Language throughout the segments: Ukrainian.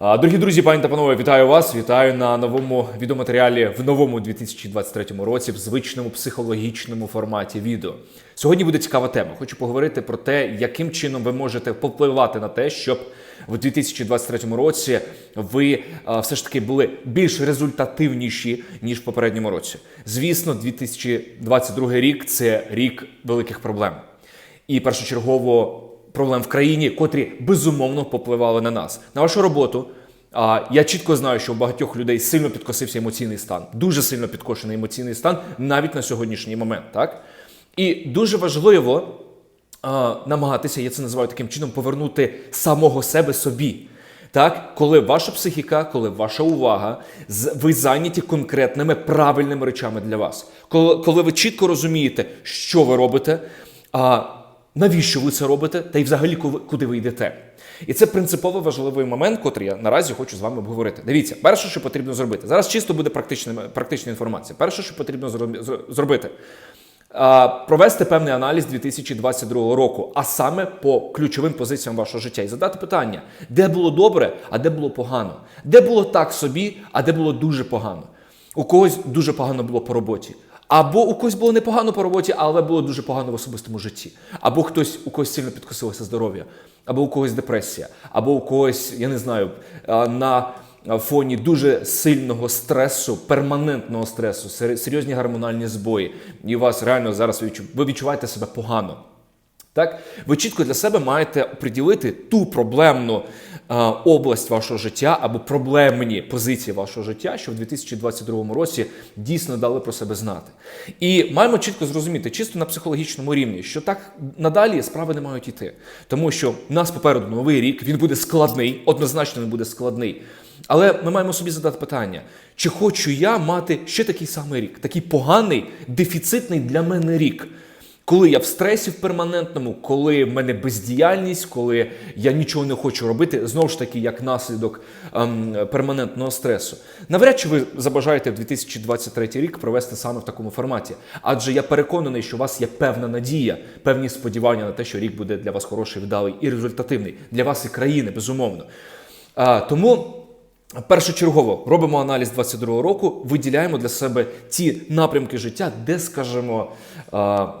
Дорогі друзі, пані та панове, вітаю вас! Вітаю на новому відеоматеріалі в новому 2023 році в звичному психологічному форматі відео. Сьогодні буде цікава тема. Хочу поговорити про те, яким чином ви можете попливати на те, щоб в 2023 році ви все ж таки були більш результативніші ніж в попередньому році. Звісно, 2022 рік це рік великих проблем. І першочергово проблем в країні, котрі безумовно попливали на нас, на вашу роботу. А я чітко знаю, що у багатьох людей сильно підкосився емоційний стан, дуже сильно підкошений емоційний стан навіть на сьогоднішній момент. Так і дуже важливо а, намагатися, я це називаю таким чином, повернути самого себе собі. Так, коли ваша психіка, коли ваша увага, ви зайняті конкретними правильними речами для вас. Коли, коли ви чітко розумієте, що ви робите, а навіщо ви це робите, та й взагалі куди ви йдете. І це принципово важливий момент, котрий я наразі хочу з вами обговорити. Дивіться, перше, що потрібно зробити. Зараз чисто буде практична, практична інформація. Перше, що потрібно зро- зро- зробити. Провести певний аналіз 2022 року, а саме по ключовим позиціям вашого життя, і задати питання, де було добре, а де було погано, де було так собі, а де було дуже погано. У когось дуже погано було по роботі. Або у когось було непогано по роботі, але було дуже погано в особистому житті. Або хтось у когось сильно підкосилося здоров'я, або у когось депресія, або у когось, я не знаю, на фоні дуже сильного стресу, перманентного стресу, серйозні гормональні збої, і у вас реально зараз ви відчуваєте себе погано. Так, ви чітко для себе маєте приділити ту проблемну область вашого життя або проблемні позиції вашого життя, що в 2022 році дійсно дали про себе знати. І маємо чітко зрозуміти, чисто на психологічному рівні, що так надалі справи не мають йти. Тому що в нас попереду новий рік, він буде складний, однозначно він буде складний. Але ми маємо собі задати питання: чи хочу я мати ще такий самий рік, такий поганий, дефіцитний для мене рік? Коли я в стресі в перманентному, коли в мене бездіяльність, коли я нічого не хочу робити, знову ж таки, як наслідок ем, перманентного стресу. Навряд чи ви забажаєте в 2023 рік провести саме в такому форматі. Адже я переконаний, що у вас є певна надія, певні сподівання на те, що рік буде для вас хороший, вдалий і результативний для вас і країни, безумовно. А, тому. Першочергово робимо аналіз 22 року, виділяємо для себе ті напрямки життя, де, скажімо,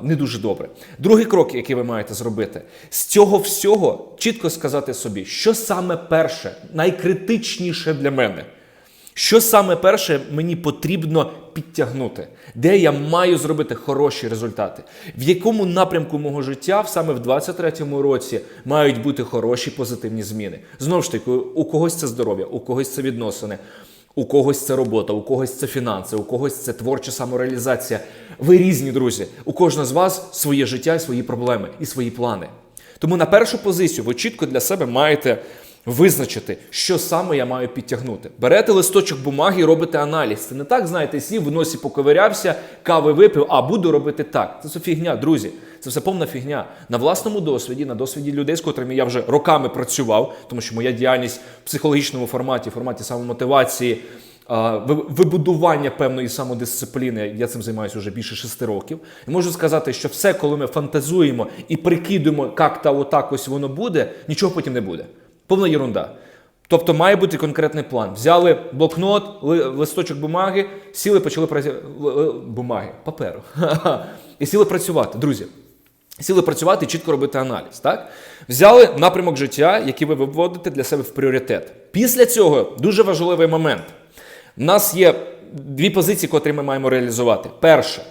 не дуже добре. Другий крок, який ви маєте зробити, з цього всього чітко сказати собі, що саме перше, найкритичніше для мене. Що саме перше мені потрібно підтягнути, де я маю зробити хороші результати, в якому напрямку мого життя саме в 23-му році мають бути хороші позитивні зміни. Знову ж таки, у когось це здоров'я, у когось це відносини, у когось це робота, у когось це фінанси, у когось це творча самореалізація. Ви різні друзі. У кожного з вас своє життя, і свої проблеми і свої плани. Тому на першу позицію ви чітко для себе маєте визначити, що саме я маю підтягнути. Берете листочок бумаги робите аналіз. Це не так, знаєте, сів, в носі поковирявся, кави випив, а буду робити так. Це все фігня, друзі. Це все повна фігня. На власному досвіді, на досвіді людей, з котрими я вже роками працював, тому що моя діяльність в психологічному форматі, в форматі самомотивації. Вибудування певної самодисципліни, я цим займаюся вже більше шести років. І можу сказати, що все, коли ми фантазуємо і прикидуємо, як та отак ось воно буде, нічого потім не буде. Повна єрунда. Тобто має бути конкретний план. Взяли блокнот, ли- листочок бумаги, сіли, почали працювати бумаги, паперу. І сіли працювати, друзі. Сіли працювати і чітко робити аналіз. Так? Взяли напрямок життя, який ви виводите для себе в пріоритет. Після цього дуже важливий момент. У нас є дві позиції, котрі ми маємо реалізувати. Перше,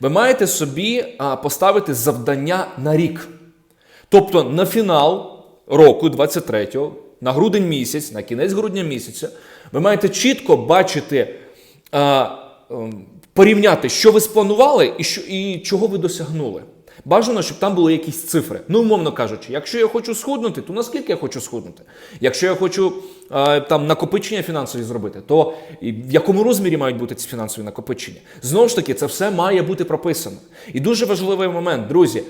ви маєте собі поставити завдання на рік. Тобто на фінал року 23-го, на грудень місяць, на кінець грудня місяця, ви маєте чітко бачити, а, ем, порівняти, що ви спланували і, що, і чого ви досягнули. Бажано, щоб там були якісь цифри. Ну, умовно кажучи, якщо я хочу схуднути, то наскільки я хочу схуднути? Якщо я хочу е, там накопичення фінансові зробити, то в якому розмірі мають бути ці фінансові накопичення? Знову ж таки, це все має бути прописано. І дуже важливий момент, друзі.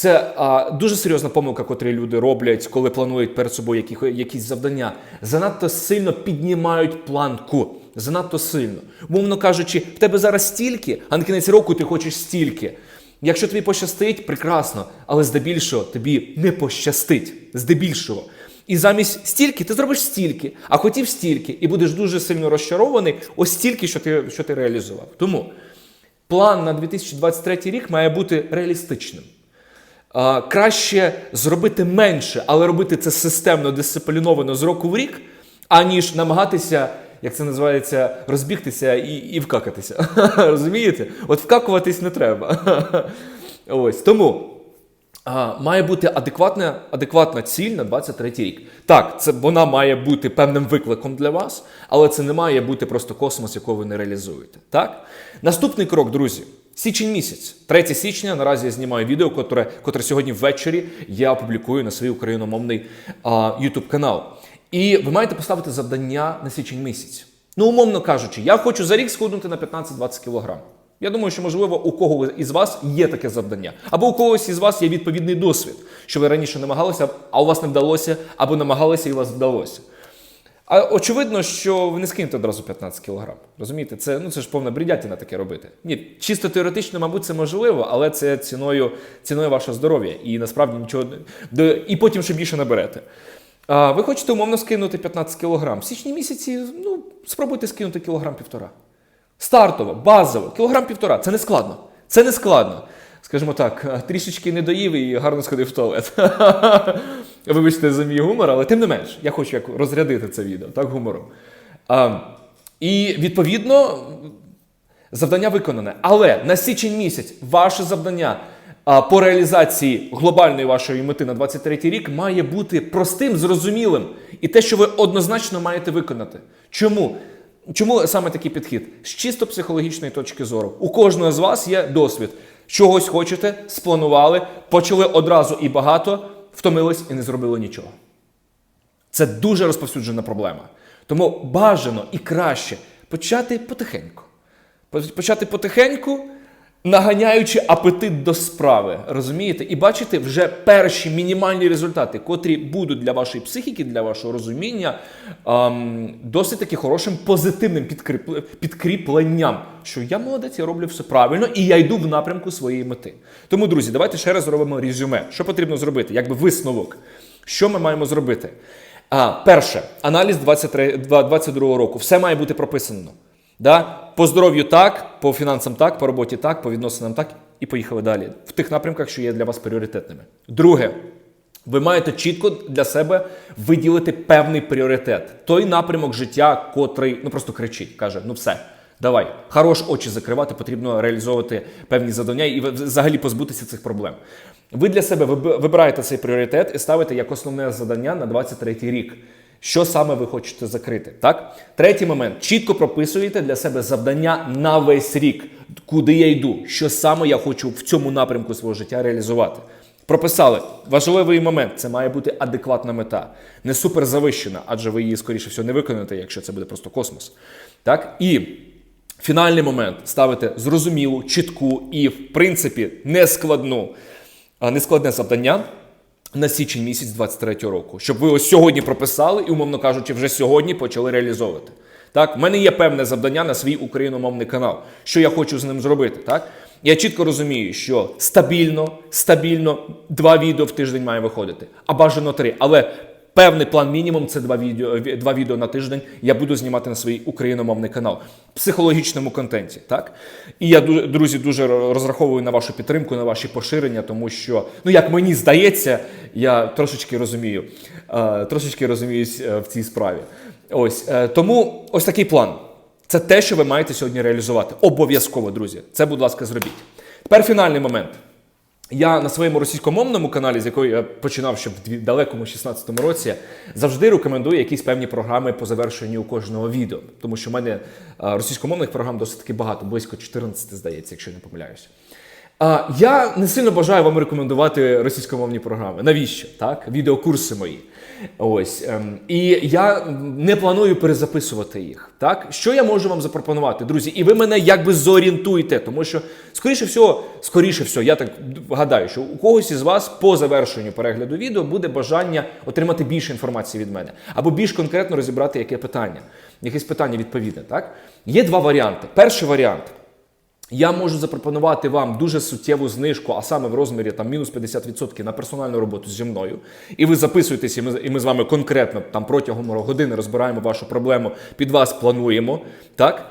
Це а, дуже серйозна помилка, котрі люди роблять, коли планують перед собою які, якісь завдання. Занадто сильно піднімають планку. Занадто сильно. Умовно кажучи, в тебе зараз стільки, а на кінець року ти хочеш стільки. Якщо тобі пощастить, прекрасно, але здебільшого тобі не пощастить. Здебільшого. І замість стільки ти зробиш стільки, а хотів стільки, і будеш дуже сильно розчарований ось стільки, що ти, що ти реалізував. Тому план на 2023 рік має бути реалістичним. Краще зробити менше, але робити це системно, дисципліновано з року в рік, аніж намагатися, як це називається, розбігтися і, і вкакатися. Розумієте? От вкакуватись не треба. Ось тому. А, має бути адекватна, адекватна ціль на 23 рік. Так, це вона має бути певним викликом для вас, але це не має бути просто космос, якого ви не реалізуєте. Так? Наступний крок, друзі. Січень місяць, 3 січня. Наразі я знімаю відео, котре, котре сьогодні ввечері я опублікую на свій україномовний YouTube канал. І ви маєте поставити завдання на січень місяць. Ну, умовно кажучи, я хочу за рік схуднути на 15-20 кілограм. Я думаю, що можливо у кого із вас є таке завдання, або у когось із вас є відповідний досвід, що ви раніше намагалися, а у вас не вдалося, або намагалися і вас вдалося. А очевидно, що ви не скинете одразу 15 кілограм. Розумієте, це ну це ж повна бредятіна таке робити. Ні, чисто теоретично, мабуть, це можливо, але це ціною ціною вашого здоров'я. І насправді нічого не- і потім ще більше наберете. А, ви хочете умовно скинути 15 кілограм. В січні місяці ну, спробуйте скинути кілограм півтора. Стартово, базово, кілограм півтора. Це не складно. Це не складно. Скажімо так, трішечки не доїв і гарно сходив в туалет. Вибачте за мій гумор, але тим не менш, я хочу як розрядити це відео, так, гумором. А, і відповідно, завдання виконане. Але на січень місяць ваше завдання а, по реалізації глобальної вашої мети на 23-й рік має бути простим, зрозумілим. І те, що ви однозначно маєте виконати. Чому? Чому саме такий підхід? З чисто психологічної точки зору. У кожного з вас є досвід. Чогось хочете, спланували, почали одразу і багато, втомились і не зробили нічого. Це дуже розповсюджена проблема. Тому бажано і краще почати потихеньку. Почати потихеньку, наганяючи апетит до справи. Розумієте? І бачити вже перші мінімальні результати, котрі будуть для вашої психіки, для вашого розуміння ем, досить таки хорошим позитивним підкріп- підкріпленням, що я молодець, я роблю все правильно і я йду в напрямку своєї мети. Тому, друзі, давайте ще раз зробимо резюме. Що потрібно зробити? Якби висновок. Що ми маємо зробити? А, перше, аналіз 23, 22 року. Все має бути прописано. Да? По здоров'ю так, по фінансам так, по роботі так, по відносинам так, і поїхали далі. В тих напрямках, що є для вас пріоритетними. Друге, ви маєте чітко для себе виділити певний пріоритет. Той напрямок життя, котрий ну просто кричить, каже: ну все. Давай, хорош очі закривати, потрібно реалізовувати певні завдання і взагалі позбутися цих проблем. Ви для себе вибираєте цей пріоритет і ставите як основне завдання на 23 рік. Що саме ви хочете закрити? Так? Третій момент. Чітко прописуєте для себе завдання на весь рік, куди я йду, що саме я хочу в цьому напрямку свого життя реалізувати. Прописали важливий момент. Це має бути адекватна мета, не супер завищена, адже ви її, скоріше всього, не виконаєте, якщо це буде просто космос. Так? І фінальний момент ставите зрозумілу, чітку і, в принципі, нескладну, нескладне завдання на січень місяць 23 року, щоб ви ось сьогодні прописали і, умовно кажучи, вже сьогодні почали реалізовувати. Так, в мене є певне завдання на свій україномовний канал. Що я хочу з ним зробити? Так, я чітко розумію, що стабільно, стабільно два відео в тиждень має виходити, а бажано три. Але певний план мінімум це два відео, два відео на тиждень. Я буду знімати на свій україномовний канал в психологічному контенті. Так і я друзі дуже розраховую на вашу підтримку, на ваші поширення, тому що ну як мені здається, я трошечки розумію, е, трошечки розуміюсь е, в цій справі. Ось е, тому ось такий план. Це те, що ви маєте сьогодні реалізувати. Обов'язково, друзі. Це, будь ласка, зробіть. Тепер фінальний момент. Я на своєму російськомовному каналі, з якої я починав ще в далекому 16-му році, завжди рекомендую якісь певні програми по завершенню кожного відео. Тому що в мене російськомовних програм досить таки багато, близько 14, здається, якщо не помиляюся. А, я не сильно бажаю вам рекомендувати російськомовні програми. Навіщо? Так? Відеокурси мої. Ось. Ем, і я не планую перезаписувати їх. Так? Що я можу вам запропонувати, друзі? І ви мене якби зорієнтуйте, тому що, скоріше всього, скоріше всього, я так гадаю, що у когось із вас по завершенню перегляду відео буде бажання отримати більше інформації від мене, або більш конкретно розібрати яке питання, якесь питання відповідне. Так? Є два варіанти. Перший варіант. Я можу запропонувати вам дуже суттєву знижку, а саме в розмірі там мінус 50% на персональну роботу зі мною. І ви записуєтесь, і ми, і ми з вами конкретно там протягом години розбираємо вашу проблему, під вас плануємо. Так?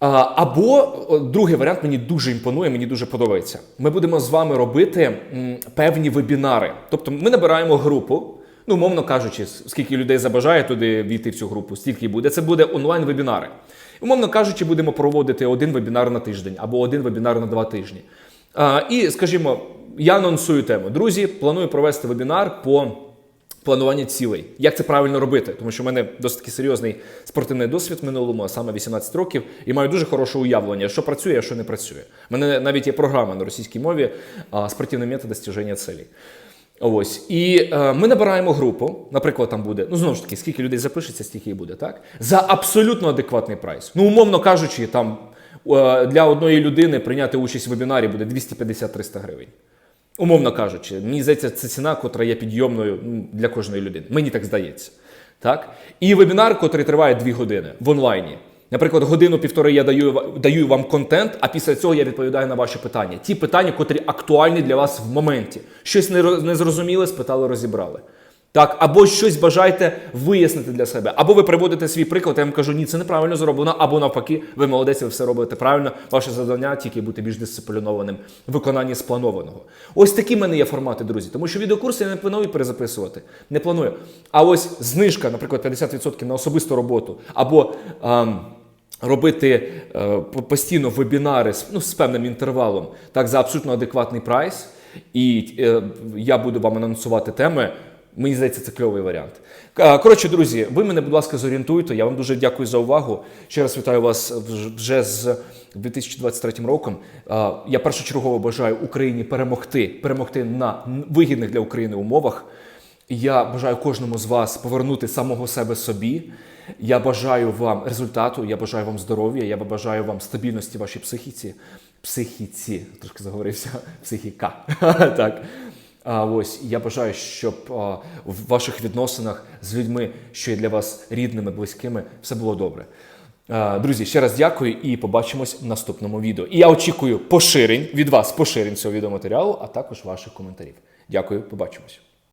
А, Або другий варіант мені дуже імпонує, мені дуже подобається. Ми будемо з вами робити м, певні вебінари. Тобто ми набираємо групу. Ну, умовно кажучи, скільки людей забажає туди війти в цю групу, стільки буде. Це буде онлайн-вебінари. Умовно кажучи, будемо проводити один вебінар на тиждень або один вебінар на два тижні. І, скажімо, я анонсую тему. Друзі, планую провести вебінар по плануванню цілей. Як це правильно робити? Тому що в мене досить таки серйозний спортивний досвід в минулому, а саме 18 років, і маю дуже хороше уявлення, що працює, а що не працює. У мене навіть є програма на російській мові а, спортивний метод достиження целей. Ось і е, ми набираємо групу. Наприклад, там буде ну знову ж таки, скільки людей запишеться, стільки і буде, так за абсолютно адекватний прайс. Ну, умовно кажучи, там е, для одної людини прийняти участь в вебінарі буде 250-300 гривень. Умовно кажучи, мені здається, це ціна, котра є підйомною для кожної людини. Мені так здається. Так? І вебінар, котрий триває 2 години в онлайні. Наприклад, годину-півтори я даю, даю вам контент, а після цього я відповідаю на ваші питання. Ті питання, котрі актуальні для вас в моменті. Щось не, не спитали, розібрали. Так, або щось бажаєте вияснити для себе, або ви приводите свій приклад, я вам кажу, ні, це неправильно зроблено, або навпаки, ви молодець, ви все робите правильно. Ваше завдання тільки бути більш дисциплінованим в виконанні спланованого. Ось такі в мене є формати, друзі. Тому що відеокурси я не планую перезаписувати. Не планую. А ось знижка, наприклад, 50% на особисту роботу, або. ем, робити е, постійно вебінари ну, з певним інтервалом, так за абсолютно адекватний прайс, і е, я буду вам анонсувати теми. Мені здається, це кльовий варіант. Е, Коротше, друзі, ви мене, будь ласка, зорієнтуйте. Я вам дуже дякую за увагу. Ще раз вітаю вас вже з 2023 роком. Я першочергово бажаю Україні перемогти, перемогти на вигідних для України умовах. Я бажаю кожному з вас повернути самого себе собі. Я бажаю вам результату, я бажаю вам здоров'я, я бажаю вам стабільності вашій психіці. Психіці, трошки заговорився, психіка. так. А ось я бажаю, щоб а, в ваших відносинах з людьми, що є для вас рідними, близькими, все було добре. А, Друзі, ще раз дякую і побачимось в наступному відео. І я очікую поширень від вас, поширень цього відеоматеріалу, а також ваших коментарів. Дякую, побачимось.